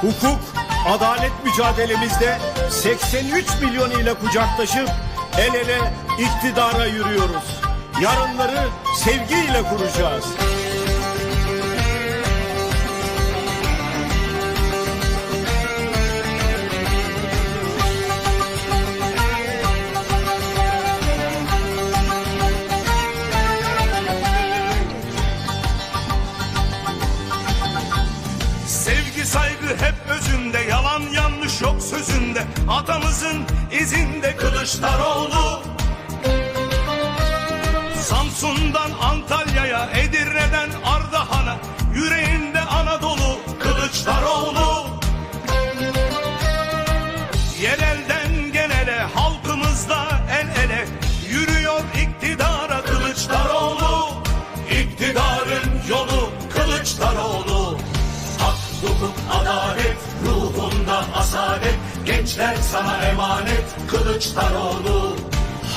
hukuk, adalet mücadelemizde 83 milyon ile kucaklaşıp el ele iktidara yürüyoruz. Yarınları sevgiyle kuracağız. Atamızın izinde Kılıçdaroğlu Samsun'dan Antalya'ya Gençler sana emanet Kılıçdaroğlu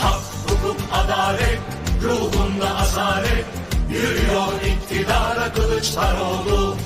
Hak, hukuk, adalet ruhunda asalet Yürüyor iktidara Kılıçdaroğlu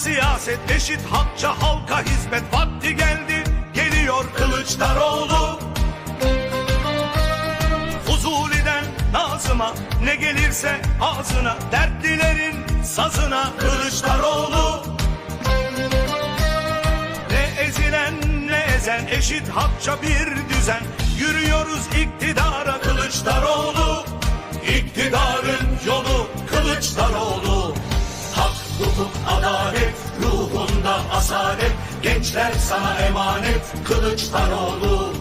siyaset eşit hakça halka hizmet. Vakti geldi geliyor Kılıçdaroğlu. Fuzuli'den Nazım'a ne gelirse ağzına dertlilerin sazına Kılıçdaroğlu. Ne ezilen ne ezen eşit hakça bir düzen. Yürüyoruz iktidara Kılıçdaroğlu Gençler sana emanet Kılıçdaroğlu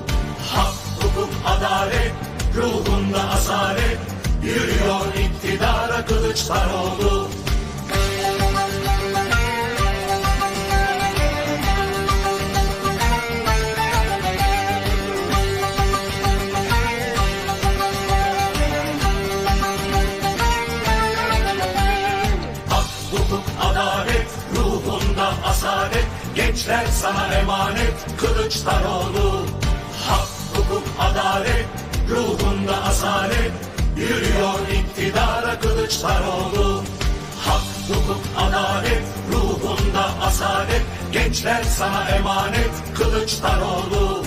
Hak, hukuk, adalet ruhunda asalet. Yürüyor iktidara Kılıçdaroğlu Gençler sana emanet Kılıçdaroğlu Hak, hukuk, adalet ruhunda asalet. Yürüyor iktidara Kılıçdaroğlu Hak, hukuk, adalet ruhunda asalet. Gençler sana emanet Kılıçdaroğlu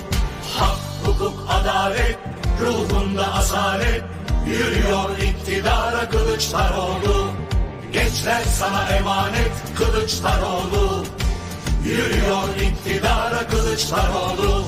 Hak, hukuk, adalet ruhunda asalet. Yürüyor iktidara Kılıçdaroğlu Gençler sana emanet Kılıçdaroğlu Yürüyor iktidara Kılıçdaroğlu